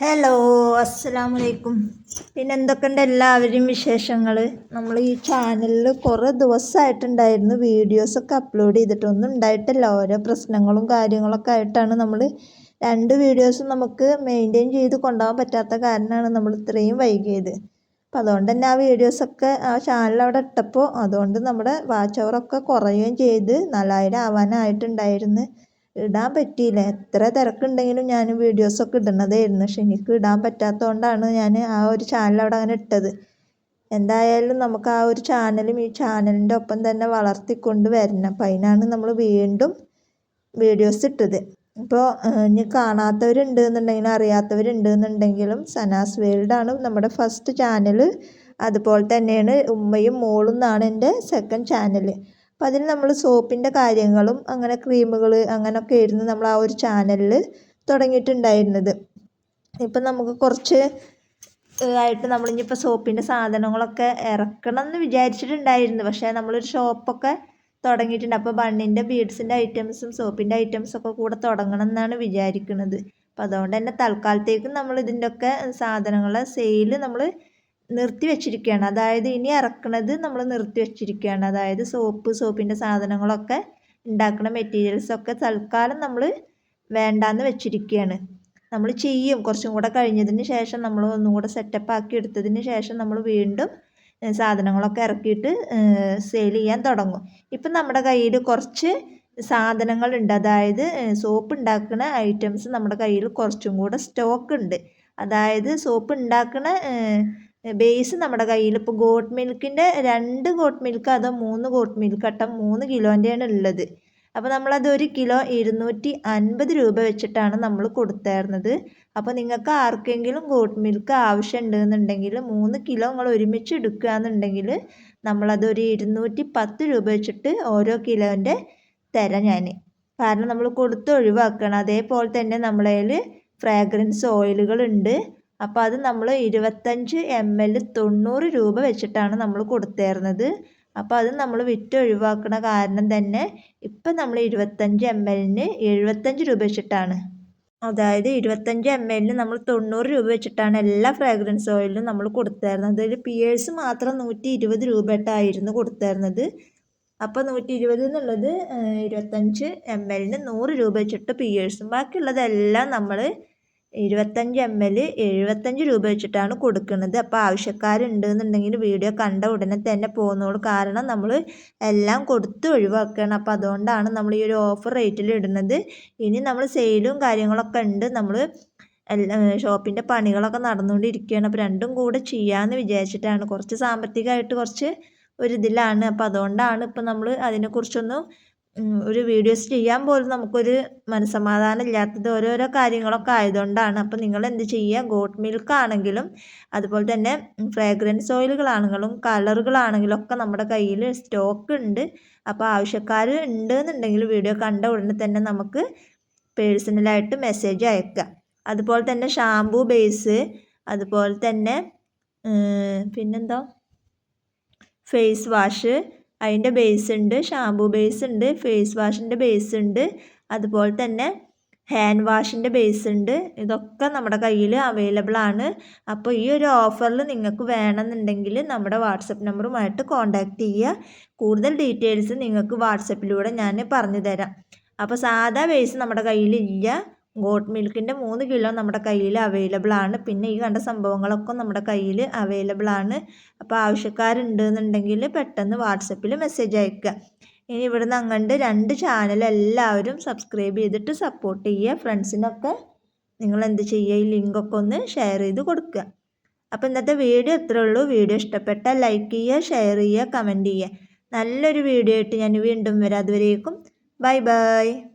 Hello അസ്സലാമു വലൈക്കും പിന്നെ എന്തൊക്കെയുണ്ട് എല്ലാവരും വിശേഷങ്ങൾ നമ്മൾ ഈ ചാനലിൽ കുറേ ദിവസമായിട്ടുണ്ടായിരുന്നു വീഡിയോസൊക്കെ അപ്ലോഡ് ചെയ്തിട്ടൊന്നും ഉണ്ടായിട്ടില്ല. ഓരോ പ്രശ്നങ്ങളും കാര്യങ്ങളൊക്കെ ആയിട്ടാണ് നമ്മൾ രണ്ട് വീഡിയോസും നമുക്ക് മെയിന്റെയിൻ ചെയ്ത് കൊണ്ടുപോകാൻ പറ്റാത്ത കാരണമാണ് നമ്മൾ ഇത്രയും വൈകിയത്. അപ്പോൾ അതുകൊണ്ട് തന്നെ ആ വീഡിയോസൊക്കെ ആ ചാനൽ അവിടെ ഇട്ടപ്പോൾ അതുകൊണ്ട് നമ്മുടെ വാച്ച് അവറൊക്കെ കുറയുകയും ചെയ്ത്. നാലായിരം ആവാനായിട്ടുണ്ടായിരുന്നു. ഇടാൻ പറ്റിയില്ല. എത്ര തിരക്കുണ്ടെങ്കിലും ഞാൻ വീഡിയോസൊക്കെ ഇടുന്നതായിരുന്നു. പക്ഷെ എനിക്ക് ഇടാൻ പറ്റാത്തതുകൊണ്ടാണ് ഞാൻ ആ ഒരു ചാനൽ അവിടെ അങ്ങനെ ഇട്ടത്. എന്തായാലും നമുക്ക് ആ ഒരു ചാനലും ഈ ചാനലിന്റെ ഒപ്പം തന്നെ വളർത്തിക്കൊണ്ട് വരണം. അപ്പം അതിനാണ് നമ്മൾ വീണ്ടും വീഡിയോസ് ഇട്ടത്. ഇപ്പോൾ ഇനി കാണാത്തവരുണ്ട് എന്നുണ്ടെങ്കിലും അറിയാത്തവരുണ്ട് എന്നുണ്ടെങ്കിലും സനാസ് വേൾഡാണ് നമ്മുടെ ഫസ്റ്റ് ചാനൽ അതുപോലെ തന്നെയാണ് ഉമ്മയും മോളും എന്നാണ് എന്റെ സെക്കൻഡ് ചാനൽ അപ്പം അതിന് നമ്മൾ സോപ്പിന്റെ കാര്യങ്ങളും അങ്ങനെ ക്രീമുകൾ അങ്ങനെയൊക്കെ ആയിരുന്നു നമ്മൾ ആ ഒരു ചാനലിൽ തുടങ്ങിയിട്ടുണ്ടായിരുന്നത്. ഇപ്പം നമുക്ക് കുറച്ച് ആയിട്ട് നമ്മളിപ്പോൾ സോപ്പിന്റെ സാധനങ്ങളൊക്കെ ഇറക്കണം എന്ന് വിചാരിച്ചിട്ടുണ്ടായിരുന്നു. പക്ഷേ നമ്മളൊരു ഷോപ്പൊക്കെ തുടങ്ങിയിട്ടുണ്ട്. അപ്പോൾ ബണ്ണിന്റെ ബീഡ്സിന്റെ ഐറ്റംസും സോപ്പിന്റെ ഐറ്റംസൊക്കെ കൂടെ തുടങ്ങണം എന്നാണ് വിചാരിക്കുന്നത് അപ്പോൾ അതുകൊണ്ട് തന്നെ തൽക്കാലത്തേക്കും നമ്മൾ ഇതിന്റെയൊക്കെ സാധനങ്ങളെ സെയിൽ നമ്മൾ നിർത്തി വെച്ചിരിക്കുകയാണ് അതായത് ഇനി ഇറക്കുന്നത് നമ്മൾ നിർത്തി വെച്ചിരിക്കുകയാണ് അതായത് സോപ്പ് സോപ്പിന്റെ സാധനങ്ങളൊക്കെ ഉണ്ടാക്കുന്ന മെറ്റീരിയൽസൊക്കെ തൽക്കാലം നമ്മൾ വേണ്ടാന്ന് വെച്ചിരിക്കുകയാണ്. നമ്മൾ ചെയ്യും. കുറച്ചും കൂടെ കഴിഞ്ഞതിന് ശേഷം നമ്മൾ ഒന്നും കൂടെ സെറ്റപ്പ് ആക്കി എടുത്തതിന് ശേഷം നമ്മൾ വീണ്ടും സാധനങ്ങളൊക്കെ ഇറക്കിയിട്ട് സെയിൽ ചെയ്യാൻ തുടങ്ങും. ഇപ്പം നമ്മുടെ കയ്യിൽ കുറച്ച് സാധനങ്ങളുണ്ട്. അതായത് സോപ്പ് ഉണ്ടാക്കുന്ന ഐറ്റംസ് നമ്മുടെ കയ്യിൽ കുറച്ചും കൂടെ സ്റ്റോക്ക് ഉണ്ട്. അതായത് സോപ്പ് ഉണ്ടാക്കുന്ന ബേസ് നമ്മുടെ കയ്യിൽ ഇപ്പോൾ ഗോട്ട് മിൽക്കിന്റെ രണ്ട് ഗോട്ട് മിൽക്ക് അതോ മൂന്ന് ഗോട്ട് മിൽക്ക് അട്ടം മൂന്ന് കിലോന്റെയാണ് ഉള്ളത്. അപ്പോൾ നമ്മളത് ഒരു കിലോ ഇരുന്നൂറ്റി അൻപത് രൂപ വെച്ചിട്ടാണ് നമ്മൾ കൊടുത്തായിരുന്നത് അപ്പോൾ നിങ്ങൾക്ക് ആർക്കെങ്കിലും ഗോട്ട് മിൽക്ക് ആവശ്യം ആവശ്യമുണ്ടെന്നുണ്ടെങ്കിൽ മൂന്ന് കിലോ നിങ്ങൾ ഒരുമിച്ച് എടുക്കുകയെന്നുണ്ടെങ്കിൽ നമ്മളതൊരു ഇരുന്നൂറ്റി പത്ത് രൂപ വെച്ചിട്ട് ഓരോ കിലോന്റെ തരാം ഞാൻ. കാരണം നമ്മൾ കൊടുത്ത് ഒഴിവാക്കണം. അതേപോലെ തന്നെ നമ്മളതിൽ ഫ്രാഗ്രൻസ് ഓയിലുകളുണ്ട് അപ്പോൾ അത് നമ്മൾ ഇരുപത്തഞ്ച് എം എൽ തൊണ്ണൂറ് രൂപ വെച്ചിട്ടാണ് നമ്മൾ കൊടുത്തേർന്നത്. അപ്പോൾ അത് നമ്മൾ വിറ്റ് ഒഴിവാക്കുന്ന കാരണം തന്നെ ഇപ്പം നമ്മൾ ഇരുപത്തഞ്ച് എം എല്ലിന് എഴുപത്തഞ്ച് രൂപ വെച്ചിട്ടാണ്. അതായത് ഇരുപത്തഞ്ച് എം എല്ലിന് നമ്മൾ തൊണ്ണൂറ് രൂപ വെച്ചിട്ടാണ് എല്ലാ ഫ്രാഗ്രൻസ് ഓയിലും നമ്മൾ കൊടുത്തായിരുന്നത് അതിൽ പിയേഴ്സ് മാത്രം നൂറ്റി ഇരുപത് രൂപ ഇട്ടായിരുന്നു കൊടുത്തായിരുന്നത് അപ്പോൾ നൂറ്റി ഇരുപത് എന്നുള്ളത് ഇരുപത്തഞ്ച് എം എല്ലിന് നൂറ് രൂപ വെച്ചിട്ട് പിയേഴ്സും ബാക്കിയുള്ളതെല്ലാം നമ്മൾ ഇരുപത്തഞ്ച് എം എൽ എഴുപത്തഞ്ച് രൂപ വെച്ചിട്ടാണ് കൊടുക്കുന്നത്. അപ്പോൾ ആവശ്യക്കാരുണ്ട് എന്നുണ്ടെങ്കിൽ വീഡിയോ കണ്ട ഉടനെ തന്നെ പോകുന്നോളൂ കാരണം നമ്മൾ എല്ലാം കൊടുത്ത് ഒഴിവാക്കുകയാണ് അപ്പോൾ അതുകൊണ്ടാണ് നമ്മൾ ഈ ഒരു ഓഫർ റേറ്റിൽ ഇടുന്നത്. ഇനി നമ്മൾ സെയിലും കാര്യങ്ങളൊക്കെ ഉണ്ട്. നമ്മൾ എല്ലാ ഷോപ്പിന്റെ പണികളൊക്കെ നടന്നുകൊണ്ടിരിക്കുകയാണ്. അപ്പോൾ രണ്ടും കൂടെ ചെയ്യാമെന്ന് വിചാരിച്ചിട്ടാണ്. കുറച്ച് സാമ്പത്തികമായിട്ട് കുറച്ച് ഒരു ഇതിലാണ് അപ്പോൾ അതുകൊണ്ടാണ് ഇപ്പോൾ നമ്മൾ അതിനെക്കുറിച്ചൊന്നും ഒരു വീഡിയോസ് ചെയ്യാൻ പോലും നമുക്കൊരു മനസ്സമാധാനം ഇല്ലാത്തത് ഓരോരോ കാര്യങ്ങളൊക്കെ ആയതുകൊണ്ടാണ്. അപ്പോൾ നിങ്ങൾ എന്ത് ചെയ്യുക? ഗോട്ട് മിൽക്ക് ആണെങ്കിലും അതുപോലെ തന്നെ ഫ്രാഗ്രൻസ് ഓയിലുകളാണെങ്കിലും കളറുകളാണെങ്കിലും ഒക്കെ നമ്മുടെ കയ്യിൽ സ്റ്റോക്ക് ഉണ്ട്. അപ്പോൾ ആവശ്യക്കാർ ഉണ്ട് എന്നുണ്ടെങ്കിൽ വീഡിയോ കണ്ട ഉടനെ തന്നെ നമുക്ക് പേഴ്സണലായിട്ട് മെസ്സേജ് അയക്കുക. അതുപോലെ തന്നെ ഷാംപൂ ബേസ് അതുപോലെ തന്നെ പിന്നെന്താ? ഫേസ് വാഷ് അതിന്റെ ബേസ് ഉണ്ട് ഷാംപൂ ബേസ് ഉണ്ട് ഫേസ് വാഷിന്റെ ബേസ് ഉണ്ട് അതുപോലെ തന്നെ ഹാൻഡ് വാഷിന്റെ ബേസ് ഉണ്ട്. ഇതൊക്കെ നമ്മുടെ കയ്യിൽ അവൈലബിൾ ആണ്. അപ്പോൾ ഈ ഒരു ഓഫറിൽ നിങ്ങൾക്ക് വേണമെന്നുണ്ടെങ്കിൽ നമ്മുടെ വാട്സപ്പ് നമ്പറുമായിട്ട് കോൺടാക്റ്റ് ചെയ്യുക. കൂടുതൽ ഡീറ്റെയിൽസ് നിങ്ങൾക്ക് വാട്സപ്പിലൂടെ ഞാൻ പറഞ്ഞു തരാം അപ്പോൾ സാധാ ബേസ് നമ്മുടെ കയ്യിലില്ല ഗോട്ട് മിൽക്കിന്റെ മൂന്ന് കിലോ നമ്മുടെ കയ്യിൽ അവൈലബിൾ ആണ്. പിന്നെ ഈ കണ്ട സംഭവങ്ങളൊക്കെ നമ്മുടെ കയ്യിൽ അവൈലബിൾ ആണ്. അപ്പോൾ ആവശ്യക്കാരുണ്ട് എന്നുണ്ടെങ്കിൽ പെട്ടെന്ന് വാട്സപ്പിൽ മെസ്സേജ് അയക്കുക. ഇനി ഇവിടുന്ന് അങ്ങോട്ട് രണ്ട് ചാനൽ എല്ലാവരും സബ്സ്ക്രൈബ് ചെയ്തിട്ട് സപ്പോർട്ട് ചെയ്യുക. ഫ്രണ്ട്സിനൊക്കെ നിങ്ങൾ എന്ത് ചെയ്യുക? ഈ ലിങ്കൊക്കെ ഒന്ന് ഷെയർ ചെയ്ത് കൊടുക്കുക. അപ്പോൾ ഇന്നത്തെ വീഡിയോ ഇത്രേ ഉള്ളൂ. വീഡിയോ ഇഷ്ടപ്പെട്ടാൽ ലൈക്ക് ചെയ്യുക ഷെയർ ചെയ്യുക കമന്റ് ചെയ്യുക. നല്ലൊരു വീഡിയോ ആയിട്ട് ഞാൻ വീണ്ടും വരാം. അതുവരേക്കും. Bye bye